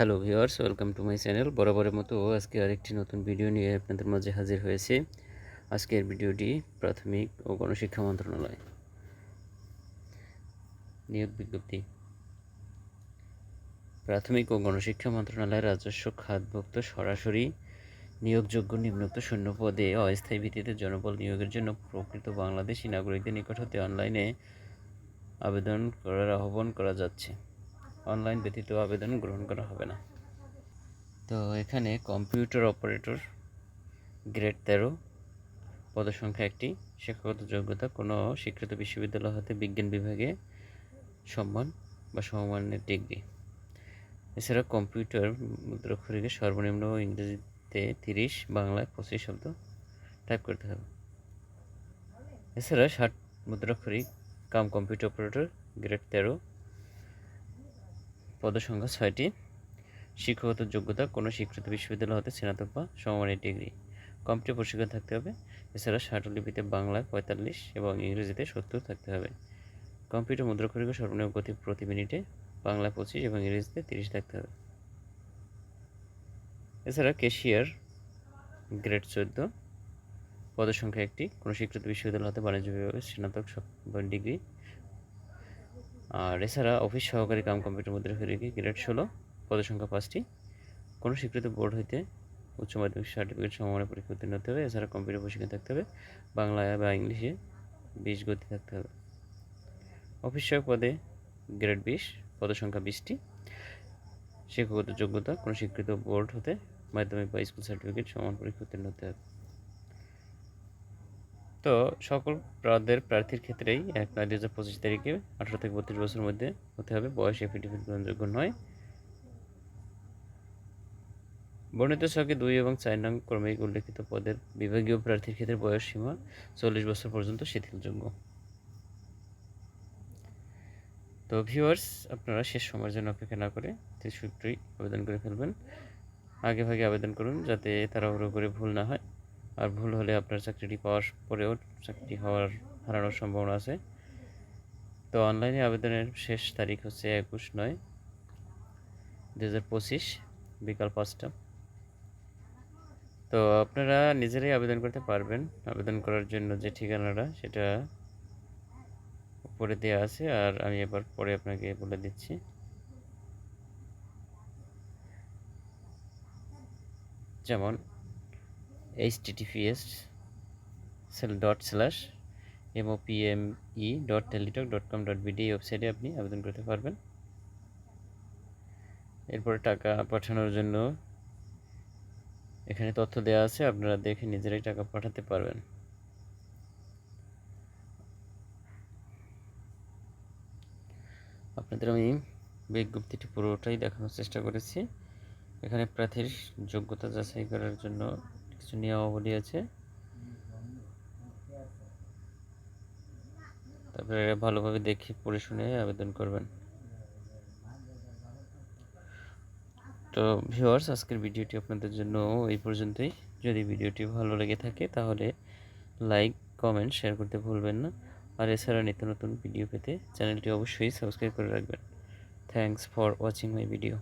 Hello viewers welcome to my channel বরাবরের মতো আজকে আরেকটি নতুন ভিডিও নিয়ে আপনাদের মাঝে হাজির হয়েছে। আজকের ভিডিওটি প্রাথমিক ও গণশিক্ষা মন্ত্রণালয়। নিয়োগ বিজ্ঞপ্তি। প্রাথমিক ও গণশিক্ষা মন্ত্রণালয়ের রাজস্ব খাতভুক্ত সরাসরি নিয়োগযোগ্য নিম্নোক্ত শূন্য পদে অস্থায়ী ভিত্তিতে জনবল নিয়োগের জন্য প্রকৃত বাংলাদেশি নাগরিকদের নিকট হতে অনলাইনে আবেদন করার আহ্বান করা যাচ্ছে। অনলাইন ব্যতীত আবেদন গ্রহণ করা হবে না। তো এখানে কম্পিউটার অপারেটর গ্রেড তেরো, পদসংখ্যা একটি, শিক্ষাগত যোগ্যতা কোনো স্বীকৃত বিশ্ববিদ্যালয় হতে বিজ্ঞান বিভাগে সম্মান বা সমমানের ডিগ্রি। এছাড়া কম্পিউটার মুদ্রাক্ষরিকে সর্বনিম্ন ইংরেজিতে তিরিশ, বাংলায় পঁচিশ শব্দ টাইপ করতে হবে। এছাড়া ষাট মুদ্রাক্ষরিক কাম কম্পিউটার অপারেটর গ্রেড তেরো পদসংখ্যা ছয়টি। শিক্ষাগত যোগ্যতা, কোনো স্বীকৃত বিশ্ববিদ্যালয় হতে স্নাতক বা সমমানের ডিগ্রি। কম্পিউটার প্রশিক্ষণ থাকতে হবে। এছাড়া ষাটলিপিতে বাংলায় পঁয়তাল্লিশ এবং ইংরেজিতে সত্তর থাকতে হবে। কম্পিউটার মুদ্রাক্ষরিক সর্বনিম্ন গতি প্রতি মিনিটে বাংলায় পঁচিশ এবং ইংরেজিতে তিরিশ থাকতে হবে। এছাড়া কেশিয়ার গ্রেড চোদ্দ। পদসংখ্যা একটি। কোনো স্বীকৃত বিশ্ববিদ্যালয় হতে বাণিজ্য বিভাগে স্নাতক ডিগ্রি। আর এছাড়া অফিস সহকারী কাম কম্পিউটার মুদ্রা ফেরিকি গ্রেড ষোলো, পদসংখ্যা পাঁচটি। কোনো স্বীকৃত বোর্ড হইতে উচ্চ মাধ্যমিক সার্টিফিকেট সমমানের পরীক্ষা উত্তীর্ণ হতে হবে। এছাড়া কম্পিউটার প্রশিক্ষণ থাকতে হবে। বাংলা বা ইংলিশে বিশ গতি থাকতে হবে। অফিস সহায়ক পদে গ্রেড বিশ, পদসংখ্যা বিশটি। শিক্ষাগত যোগ্যতা, কোনো স্বীকৃত বোর্ড হতে মাধ্যমিক বা স্কুল সার্টিফিকেট সমান পরীক্ষা উত্তীর্ণ হতে হবে। তো সকল পদের প্রার্থীর ক্ষেত্রেই এক নয় দু হাজার পঁচিশ তারিখে আঠারো থেকে বত্রিশ বছরের মধ্যে হতে হবে। বয়স এফিডেভিট গ্রহণযোগ্য নয়। বর্ণিত ছকে দুই এবং চার নং ক্রমিক উল্লেখিত পদের বিভাগীয় প্রার্থীর ক্ষেত্রে বয়স সীমা চল্লিশ বছর পর্যন্ত শিথিলযোগ্য। তো ভিউয়ার্স আপনারা শেষ সময়ের জন্য অপেক্ষা না করে শীঘ্রই আবেদন করে ফেলবেন। আগে ভাগে আবেদন করুন যাতে তাড়াহুড়ো করে ভুল না হয়। আর ভুল হলে আপনার চাকরিটি পাওয়ার পরেও চাকরি হওয়ার হারানোর সম্ভাবনা আছে। তো অনলাইনে আবেদনের শেষ তারিখ হচ্ছে একুশ নয় দু হাজার পঁচিশ, বিকাল পাঁচটা। তো আপনারা নিজেরাই আবেদন করতে পারবেন। আবেদন করার জন্য যে ঠিকানাটা, সেটা উপরে দেওয়া আছে আর আমি এবার পরে আপনাকে বলে দিচ্ছি। যেমন H TTPS cell dot slash MOPME dot Teletalk dot com dot BD ওয়েবসাইটে আপনি আবেদন করতে পারবেন। এরপরে টাকা পাঠানোর জন্য এখানে তথ্য দেওয়া আছে, আপনারা দেখে নিজেরাই টাকা পাঠাতে পারবেন। আপনাদের আমি বিজ্ঞপ্তিটি পুরোটাই দেখানোর চেষ্টা করেছি। এখানে প্রার্থীর যোগ্যতা যাচাই করার জন্য কিছু নিয়মাবলী আছে। তারপরে ভালোভাবে দেখে পড়ে শুনে আবেদন করবেন। তো ভিউয়ার্স আজকের ভিডিওটি আপনাদের জন্য এই পর্যন্তই। যদি ভিডিওটি ভালো লেগে থাকে তাহলে লাইক কমেন্ট শেয়ার করতে ভুলবেন না। আর এছাড়া নিত্য নতুন ভিডিও পেতে চ্যানেলটি অবশ্যই সাবস্ক্রাইব করে রাখবেন। Thanks for watching my video